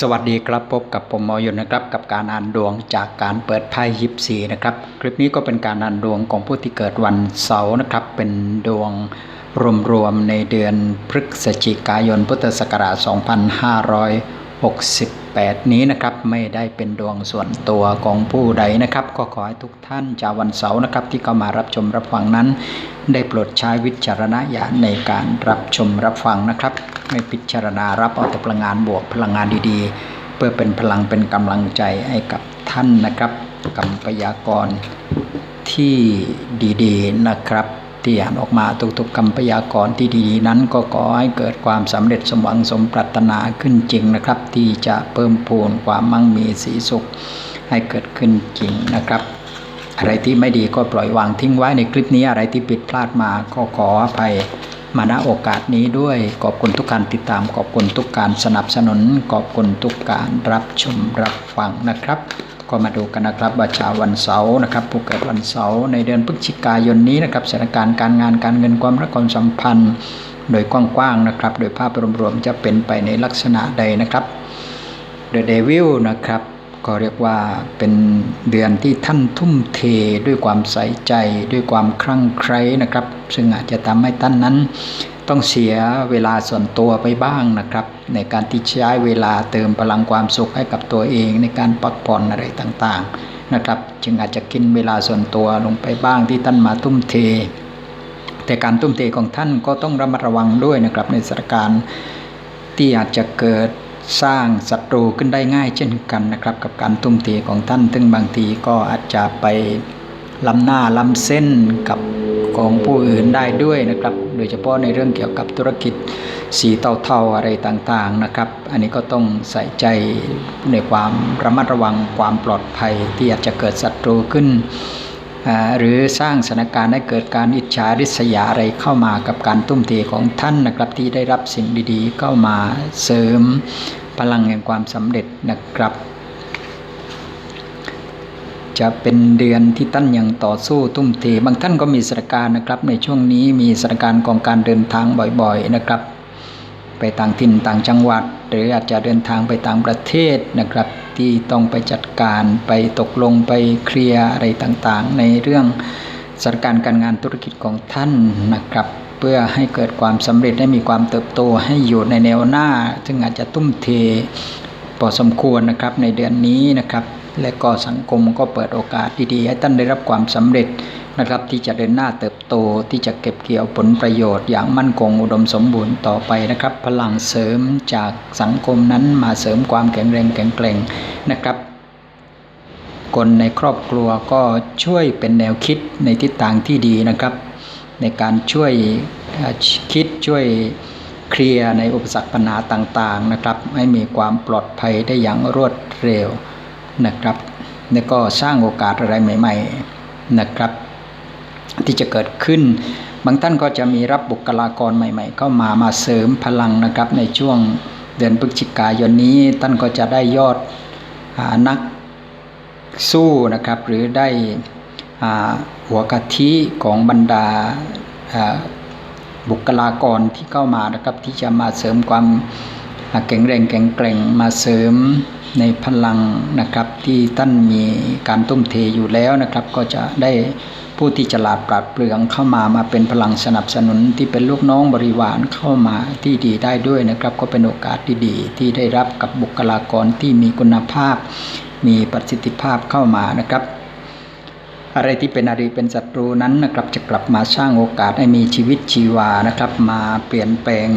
สวัสดีครับพบกับผมหมอยนนะครับ กับการอ่านดวงจากการเปิดไพ่ยิปซีนะครับ คลิปนี้ก็เป็นการอ่านดวงของผู้ที่เกิดวันเสาร์นะครับ เป็นดวงรวมๆในเดือนพฤศจิกายนพุทธศักราช 2500 68 นี้นะครับไม่ได้เป็นดวงส่วนตัวของผู้ใดนะครับ ก็ขอให้ทุกท่านชาววันเสาร์นะครับ ที่เข้ามารับชมรับฟังนั้น ได้โปรดใช้วิจารณญาณในการรับชมรับฟังนะครับ ไม่พิจารณารับเอาแต่พลังงานบวกพลังงานดีๆ เพื่อเป็นพลังเป็นกำลังใจให้กับท่านนะครับกรรมพยากรที่ดีๆนะครับ ที่อ่านออกมาทุกๆคำพยากรณ์ที่ดีนั้นก็ขอให้เกิดความสำเร็จสมหวังสมปรารถนาขึ้นจริงนะครับ ที่จะเพิ่มพูนความมั่งมีสีสุข ให้เกิดขึ้นจริงนะครับอะไรที่ไม่ดีก็ปล่อยวางทิ้งไว้ในคลิปนี้อะไรที่ผิดพลาดมาก็ขออภัยมาณโอกาสนี้ด้วยขอบคุณทุกการติดตามขอบคุณทุกการสนับสนุนขอบคุณทุกการรับชมรับฟังนะครับ ก็มาดูกันนะครับว่าชาววันเสาร์นะครับผู้เกิดวันเสาร์ในเดือนพฤศจิกายนนี้นะครับสถานการณ์การงานการเงินความรักความสัมพันธ์ โดยกว้างๆนะครับ โดยภาพรวมๆจะเป็นไปในลักษณะใดนะครับ The Devil นะครับก็เรียกว่าเป็นเดือนที่ท่านทุ่มเทด้วยความใส่ใจด้วยความคลั่งไคล้นะครับ ซึ่งอาจจะทำให้ท่านนั้น ต้องเสียเวลาส่วนตัวไปบ้างนะครับ ในการที่ใช้เวลาเติมพลังความสุขให้กับตัวเอง ในการพักผ่อนอะไรต่างๆนะครับ จึงอาจจะกินเวลาส่วนตัวลงไปบ้างที่ท่านมาทุ่มเท แต่การทุ่มเทของท่านก็ต้องระมัดระวังด้วยนะครับ ในสถานการณ์ที่อาจจะเกิดสร้างศัตรูขึ้นได้ง่ายเช่นกันนะครับ กับการทุ่มเทของท่าน ซึ่งบางทีก็อาจจะไปล้ำหน้าล้ำเส้นกับของผู้อื่นได้ด้วยนะครับ โดยเฉพาะในเรื่องเกี่ยวกับธุรกิจสีเทาๆอะไรต่างๆนะครับ อันนี้ก็ต้องใส่ใจในความระมัดระวังความปลอดภัยที่อาจจะเกิดศัตรูขึ้น หรือสร้างสถานการณ์ให้เกิดการอิจฉาริษยาอะไรเข้ามากับการตุ้มเทของท่านนะครับ ที่ได้รับสิ่งดีๆ เข้ามาเสริมพลังแห่งความสำเร็จนะครับ จะเป็นเดือนที่ท่านยังต่อสู้ตุ้มเทบางท่านก็มีสถานการณ์นะครับ ในช่วงนี้มีสถานการณ์ของการเดินทางบ่อยๆนะครับ ไปต่างถิ่นต่างจังหวัด หรืออาจจะเดินทางไปต่างประเทศนะครับ ที่ต้องไปจัดการไปตกลงไปเคลียร์อะไรต่างๆ ในเรื่องสถานการณ์การงานธุรกิจของท่านนะครับ เพื่อให้เกิดความสำเร็จให้มีความเติบโตให้อยู่ในแนวหน้า ซึ่งอาจจะตุ้มเทพอสมควรนะครับในเดือนนี้นะครับ และก็สังคมก็เปิดโอกาสดีๆ ให้ท่านได้รับความสำเร็จนะครับ ที่จะเดินหน้าเติบโตที่จะเก็บเกี่ยวผลประโยชน์ อย่างมั่นคงอุดมสมบูรณ์ต่อไปนะครับ พลังเสริมจากสังคมนั้นมาเสริมความแข็งแรงแข็งแกร่งนะครับคนในครอบครัวก็ช่วยเป็นแนวคิดในทิศทางที่ดีนะครับ ในการช่วยคิดช่วยเคลียร์ในอุปสรรคปัญหาต่างๆนะครับ ให้มีความปลอดภัยได้อย่างรวดเร็ว นะครับแล้วก็สร้างโอกาสอะไรใหม่ ๆนะครับ ที่จะเกิดขึ้น บางท่านก็จะมีรับบุคลากรใหม่ ๆ เข้ามามาเสริมพลังนะครับ ในช่วงเดือนพฤศจิกายนนี้ท่านก็จะได้ยอดนักสู้นะครับ หรือได้หัวกะทิของบรรดาบุคลากรที่เข้ามานะครับ ที่จะมาเสริมความแข็งแรงแข็งแกร่งมาเสริม ในพลังนะครับที่ท่านมีการตุ้มเทอยู่แล้วนะครับ ก็จะได้ผู้ที่ฉลาดปราดเปรื่องเข้ามามาเป็นพลังสนับสนุนที่เป็นลูกน้องบริวารเข้ามาที่ดีได้ด้วยนะครับ ก็เป็นโอกาสที่ดีที่ได้รับกับบุคลากรที่มีคุณภาพ มีประสิทธิภาพเข้ามานะครับอะไรที่เป็นอริเป็นศัตรูนั้นนะครับจะกลับมาสร้างโอกาสให้มีชีวิตชีวานะครับ มาเปลี่ยนแปลง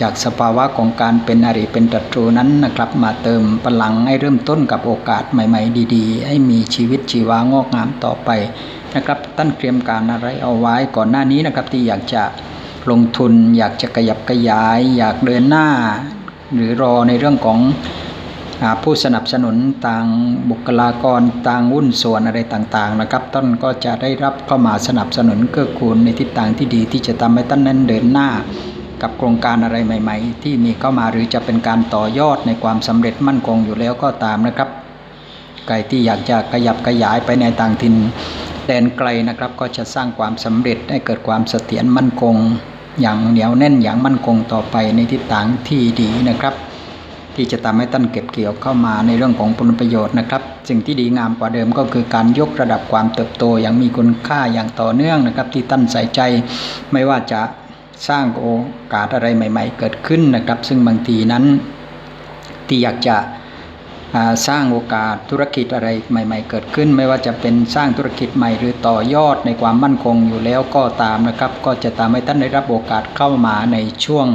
จากสภาวะของการเป็นอริเป็นศัตรูนั้นนะครับ มาเติมพลังให้เริ่มต้นกับโอกาสใหม่ ๆ ดีๆ ให้มีชีวิตชีวางอกงามต่อไปนะครับท่านเตรียมการอะไรเอาไว้ก่อนหน้านี้นะครับที่อยากจะลงทุน อยากจะขยับขยาย อยากเดินหน้า หรือรอในเรื่องของผู้สนับสนุนต่างบุคลากรต่างวุ่นส่วนอะไรต่างๆนะครับต้นก็จะได้รับเข้ามาสนับสนุนเกื้อกูลในทิศทางที่ดีที่จะทำให้ท่านนั้นเดินหน้า กับโครงการอะไรใหม่ ๆ ที่มีเข้ามาหรือจะเป็นการต่อยอดในความสำเร็จมั่นคงอยู่แล้วก็ตามนะครับใครที่อยากจะขยับขยายไปในต่างถิ่นแดนไกลนะครับก็จะสร้างความสำเร็จให้เกิดความเสถียรมั่นคง อย่างเหนียวแน่นอย่างมั่นคงต่อไปในทิศทางที่ดีนะครับ ที่จะทำให้ท่านเก็บเกี่ยวเข้ามาในเรื่องของผลประโยชน์นะครับ สิ่งที่ดีงามกว่าเดิมก็คือการยกระดับความเติบโตอย่างมีคุณค่าอย่างต่อเนื่องนะครับ ที่ท่านใส่ใจไม่ว่าจะ สร้างโอกาสอะไรใหม่ ๆ เกิดขึ้นนะครับ ซึ่งบางทีนั้นที่อยากจะสร้างโอกาสธุรกิจอะไรใหม่ ๆ เกิดขึ้น ไม่ว่าจะเป็นสร้างธุรกิจใหม่ หรือต่อยอดในความมั่นคงอยู่แล้วก็ตามนะครับ ก็จะตามให้ท่านได้รับโอกาสเข้ามาในช่วง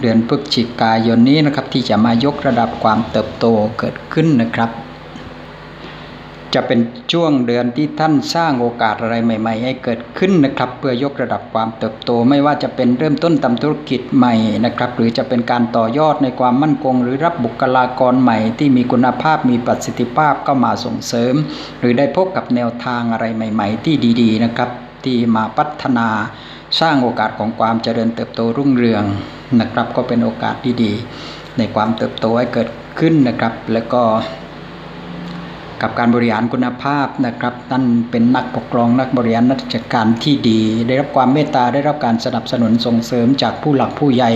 เดือนพฤศจิกายนนี้นะครับที่จะมายกระดับความเติบโตเกิดขึ้นนะครับ จะเป็นช่วงเดือนที่ท่านสร้างโอกาสอะไรใหม่ ๆ ให้เกิดขึ้นนะครับ เพื่อยกระดับความเติบโตไม่ว่าจะเป็นเริ่มต้นทำธุรกิจใหม่นะครับ หรือจะเป็นการต่อยอดในความมั่นคง หรือรับบุคลากรใหม่ ที่มีคุณภาพมีประสิทธิภาพเข้ามาส่งเสริม หรือได้พบกับแนวทางอะไรใหม่ ๆ ที่ดี ๆ นะครับ ที่มาพัฒนาสร้างโอกาสของความเจริญเติบโตรุ่งเรืองนะครับ ก็เป็นโอกาสดีๆในความเติบโตให้เกิดขึ้นนะครับ แล้วก็ กับการบริหารคุณภาพนะครับท่านเป็นนักปกครองนักบริหารนักจัดการที่ดี ได้รับความเมตตาได้รับการสนับสนุนส่งเสริมจากผู้หลักผู้ใหญ่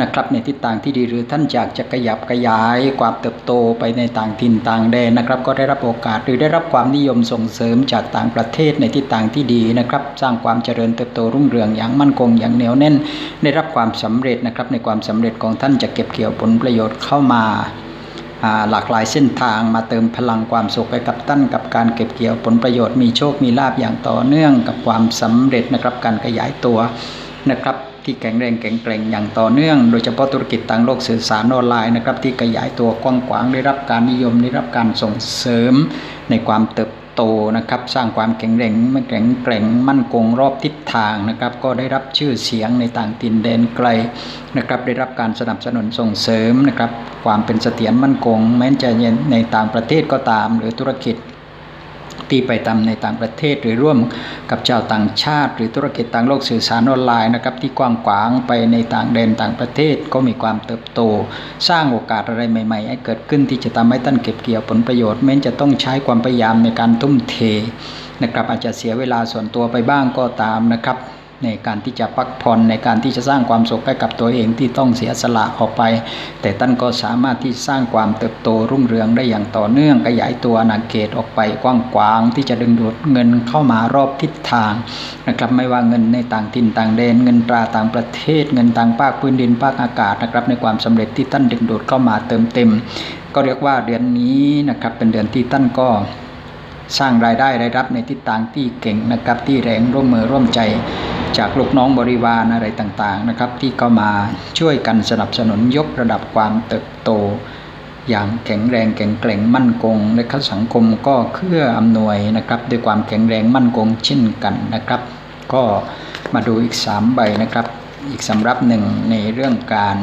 นะครับในทิศทางที่ดีหรือท่านอยากจะขยับขยายความเติบโตไปในต่างถิ่นต่างแดนนะครับ ก็ได้รับโอกาสหรือได้รับความนิยมส่งเสริมจากต่างประเทศในทิศทางที่ดีนะครับ สร้างความเจริญเติบโตรุ่งเรืองอย่างมั่นคงอย่างเหนียวแน่น ได้รับความสำเร็จนะครับในความสำเร็จของท่านจะเก็บเกี่ยวผลประโยชน์เข้ามา หลากหลายเส้นทางมาเติมพลังความสุขให้กับท่านกับการเก็บเกี่ยวผลประโยชน์มีโชคมีลาบอย่างต่อเนื่องกับความสำเร็จนะครับการขยายตัวนะครับที่แข็งแรงแข็งแกร่งอย่างต่อเนื่อง โดยเฉพาะธุรกิจต่างโลกสื่อสารออนไลน์นะครับที่ขยายตัวกว้างขวางได้รับการนิยมได้รับการส่งเสริมในความเติบ โตนะครับ สร้างความแข็งแรงไม่แข็งแกร่งมั่นคงรอบทิศทางนะครับ ก็ได้รับชื่อเสียงในต่างถิ่นแดนไกลนะครับ ได้รับการสนับสนุนส่งเสริมนะครับ ความเป็นเสถียรมั่นคง แม้จะในต่างประเทศก็ตาม หรือธุรกิจ ที่ไปทำในต่างประเทศ หรือร่วมกับชาวต่างชาติ หรือธุรกิจต่างโลกสื่อสารออนไลน์นะครับที่กว้างขวางไปในต่างแดนต่างประเทศก็มีความเติบโต สร้างโอกาสอะไรใหม่ ๆ ให้เกิดขึ้นที่จะทำให้ท่านเก็บเกี่ยวผลประโยชน์แม้จะต้องใช้ความพยายามในการทุ่มเทนะครับอาจจะเสียเวลาส่วนตัวไปบ้างก็ตามนะครับ ในการที่จะพักผ่อนในการที่จะสร้างความสุขให้กับตัวเองที่ต้องเสียสละออกไป แต่ท่านก็สามารถที่สร้างความเติบโตรุ่งเรืองได้อย่างต่อเนื่องขยายตัวนาเกตออกไปกว้างขวางที่จะดึงดูดเงินเข้ามารอบทิศทางนะครับไม่ว่าเงินในต่างถิ่นต่างแดนเงินตราต่างประเทศ เงินต่างภาคพื้นดินภาคอากาศนะครับในความสำเร็จที่ท่านดึงดูดเข้ามาเติมเต็ม ก็เรียกว่าเดือนนี้นะครับเป็นเดือนที่ท่านก็สร้างรายได้รายรับในทิศทางที่เก่งนะครับที่แรงร่วมมือร่วมใจ จากลูกน้องบริวารอะไรต่างๆนะครับ ที่เข้ามาช่วยกันสนับสนุนยกระดับความเติบโต อย่างแข็งแรงแข็งแกร่งมั่นคงและข้สังคมก็เครื่ออำนวยนะครับ ด้วยความแข็งแรงมั่นคงเช่นกันนะครับ ก็มาดูอีก 3 ใบนะครับ อีกสำรับหนึ่งในเรื่องการ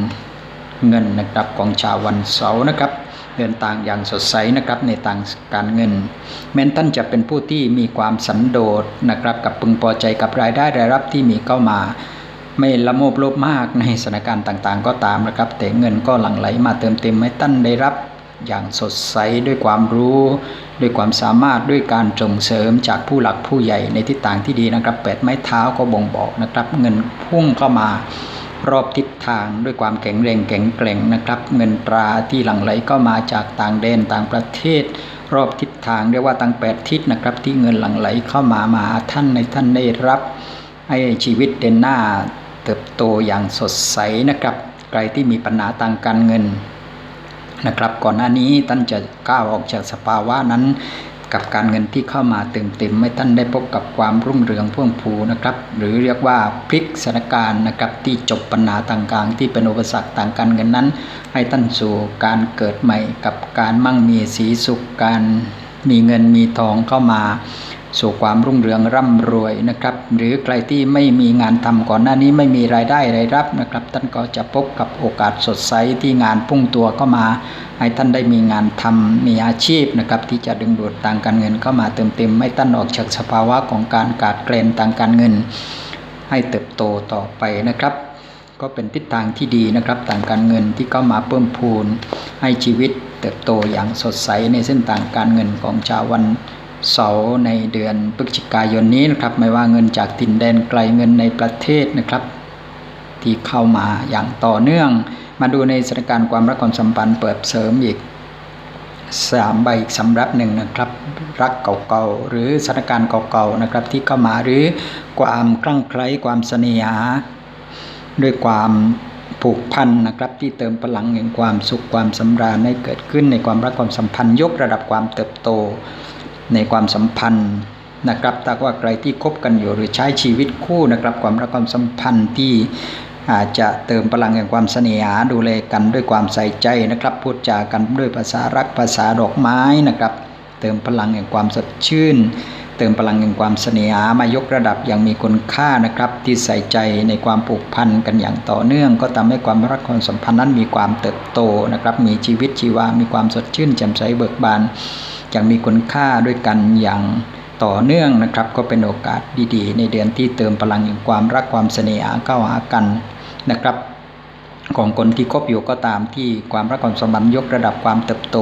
เงินนะครับของชาววันเสาร์นะครับ เดินทางอย่างสดใสนะครับในทางการเงิน แม้ท่านจะเป็นผู้ที่มีความสันโดษนะครับกับพึงพอใจกับรายได้รายรับที่มีเข้ามา ไม่ละโมบโลภมากในสถานการณ์ต่างๆ ก็ตามนะครับ แต่เงินก็หลั่งไหลมาเติมเต็มให้ท่านได้รับอย่างสดใสด้วยความรู้ ด้วยความสามารถด้วยการส่งเสริมจากผู้หลักผู้ใหญ่ในทิศทางที่ดีนะครับแปดไม้เท้าก็บ่งบอกนะครับ เงินพุ่งเข้ามารอบทิศ ทางด้วยความแข็งแรงแข็งแกร่งนะครับ เงินตราที่หลั่งไหลก็มาจากต่างแดนต่างประเทศ รอบทิศทางเรียกว่าตั้งแปดทิศนะครับ ที่เงินหลั่งไหลเข้ามามาท่านในท่านได้รับ ให้ชีวิตเดินหน้าเติบโตอย่างสดใสนะครับ ใครที่มีปัญหาทางการเงินนะครับ ก่อนหน้านี้ท่านจะก้าวออกจากสภาวะนั้น กับการเงินที่เข้ามาเติมเต็มไม่ท่านได้พบกับความรุ่งเรืองพ่วงพูนะครับ หรือเรียกว่าพลิกสถานการณ์นะครับที่จบปัญหาต่างๆ ที่เป็นอุปสรรคต่างการเงินนั้น ให้ท่านสู่การเกิดใหม่กับการมั่งมีสีสุขการมีเงินมีทองเข้ามา สู่ความรุ่งเรืองร่ำรวยนะครับ หรือใครที่ไม่มีงานทำก่อนหน้านี้ไม่มีรายได้รายรับนะครับ ท่านก็จะพบกับโอกาสสดใสที่งานพุ่งตัวเข้ามา ให้ท่านได้มีงานทำมีอาชีพนะครับ ที่จะดึงดูดต่างการเงินเข้ามาเติมเต็มให้ท่านออกจากสภาวะของการขาดแคลนทางการเงิน ให้เติบโตต่อไปนะครับ ก็เป็นทิศทางที่ดีนะครับต่างการเงินที่เข้ามาเพิ่มพูนให้ชีวิตเติบโตอย่างสดใสในเส้นทางการเงินของชาววัน เสาร์ในเดือนพฤศจิกายนนี้นะครับ ไม่ว่าเงินจากถิ่นแดนไกลเงินในประเทศนะครับ ที่เข้ามาอย่างต่อเนื่อง มาดูในสถานการณ์ความรักความสัมพันธ์เปิดเสริมอีกสามใบอีกสำรับหนึ่งนะครับ รักเก่าๆหรือสถานการณ์เก่าๆนะครับ ที่เข้ามาหรือความคลั่งไคล้ความเสน่หาด้วยความผูกพันนะครับ ที่เติมพลังแห่งความสุขความสำราญให้เกิดขึ้นในความรักความสัมพันธ์ยกระดับความเติบโต ในความสัมพันธ์นะครับถ้าว่าใครที่คบกันอยู่หรือใช้ชีวิตคู่นะครับ ความรักความสัมพันธ์ที่อาจจะเติมพลังแห่งความเสน่หาดูแลกันด้วยความใส่ใจนะครับ พูดจากันด้วยภาษารักภาษาดอกไม้นะครับ เติมพลังแห่งความสดชื่น เติมพลังแห่งความเสน่หามายกระดับอย่างมีคุณค่านะครับ ที่ใส่ใจในความผูกพันกันอย่างต่อเนื่อง ก็ทำให้ความรักความสัมพันธ์นั้นมีความเติบโตนะครับ มีชีวิตชีวา มีความสดชื่นแจ่มใสเบิกบาน อย่างมีคุณค่าด้วยกันอย่างต่อเนื่องนะครับ ก็เป็นโอกาสดีๆ ในเดือนที่เติมพลังแห่งความรักความเสน่หาเข้าหากันนะครับ ของคนที่คบอยู่ก็ตามที่ความรักความสัมพันธ์ยกระดับความเติบโต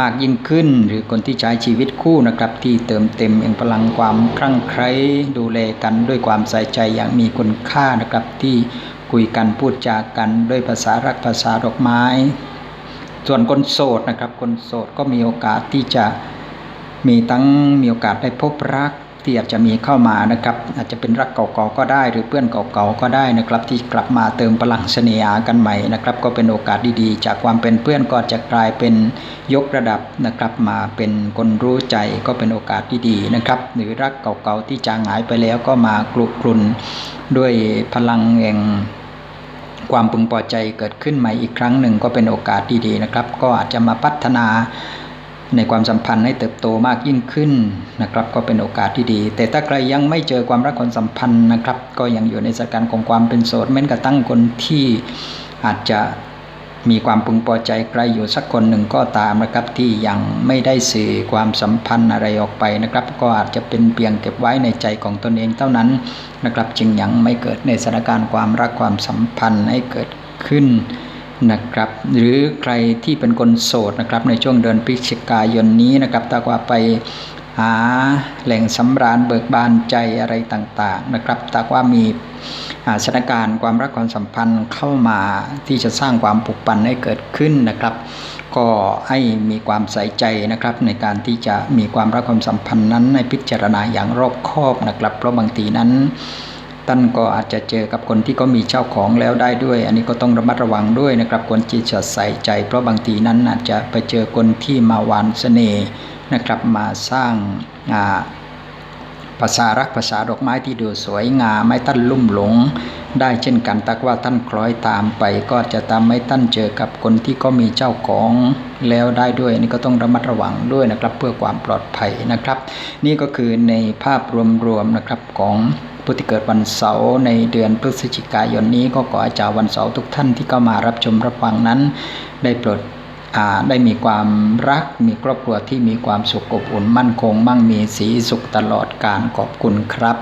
มากยิ่งขึ้น หรือคนที่ใช้ชีวิตคู่นะครับ ที่เติมเต็มแห่งพลังความคลั่งไคล้ดูแลกันด้วยความใส่ใจอย่างมีคุณค่านะครับที่คุยกันพูดจากันด้วยภาษารักภาษาดอกไม้ ส่วนคนโสดนะครับ คนโสดก็มีโอกาสที่จะมีทั้งมีโอกาสได้พบรักที่อาจจะมีเข้ามานะครับ อาจจะเป็นรักเก่าๆก็ได้ หรือเพื่อนเก่าๆก็ได้นะครับ ที่กลับมาเติมพลังเสน่หากันใหม่นะครับ ก็เป็นโอกาสดีๆ จากความเป็นเพื่อนก็จะกลายเป็นยกระดับนะครับ มาเป็นคนรู้ใจก็เป็นโอกาสดีๆนะครับ หรือรักเก่าๆที่จางหายไปแล้วก็มากลุกกลุนด้วยพลังแห่ง ความพึงพอใจเกิดขึ้นใหม่อีกครั้งหนึ่งก็เป็นโอกาสดีๆนะครับ ก็อาจจะมาพัฒนาในความสัมพันธ์ให้เติบโตมากยิ่งขึ้นนะครับ ก็เป็นโอกาสที่ดี แต่ถ้าใครยังไม่เจอความรักความสัมพันธ์นะครับ ก็ยังอยู่ในสถานการณ์ของความเป็นโสดแม้กระทั่งคนที่อาจจะ มีความพึงพอใจใครอยู่สักคนหนึ่งก็ตามนะครับที่ยังไม่ได้สื่อความสัมพันธ์อะไรออกไปนะครับ ก็อาจจะเป็นเพียงเก็บไว้ในใจของตนเองเท่านั้นนะครับ จึงยังไม่เกิดในสถานการณ์ความรักความสัมพันธ์ให้เกิดขึ้นนะครับ หรือใครที่เป็นคนโสดนะครับในช่วงเดือนพฤศจิกายนนี้นะครับถ้าว่าไป หาแหล่งสำราญเบิกบานใจอะไรต่างๆนะครับแต่ว่ามีสถานการณ์ความรักความสัมพันธ์เข้ามาที่จะสร้างความผูกพันให้เกิดขึ้นนะครับ ก็ให้มีความใส่ใจนะครับในการที่จะมีความรักความสัมพันธ์นั้นในพิจารณาอย่างรอบคอบนะครับ เพราะบางทีนั้น ท่านก็อาจจะเจอกับคนที่ก็มีเจ้าของแล้วได้ด้วย อันนี้ก็ต้องระมัดระวังด้วยนะครับคนที่จะใส่ใจ เพราะบางทีนั้นอาจจะไปเจอคนที่มาหวานเสน่ห์นะครับมาสร้างภาษารักภาษาดอกไม้ที่ดูสวยงามไม่ท่านลุ่มหลง ได้เช่นกันตักว่าท่านคล้อยตามไป ก็จะทำให้ท่านเจอกับคนที่ก็มีเจ้าของแล้วได้ด้วยนี่ก็ต้องระมัดระวังด้วยนะครับเพื่อความปลอดภัยนะครับ นี่ก็คือในภาพรวมๆนะครับของ ผู้ที่เกิดวันเสาร์ในเดือนพฤศจิกายนนี้ก็ขออาจารย์วันเสาร์ทุกท่านที่เข้ามารับชมรับฟังนั้น ได้โปรดได้มีความรักมีครอบครัวที่มีความสุขอบอุ่นมั่นคง มั่งมีสีสุขตลอดการขอบคุณครับ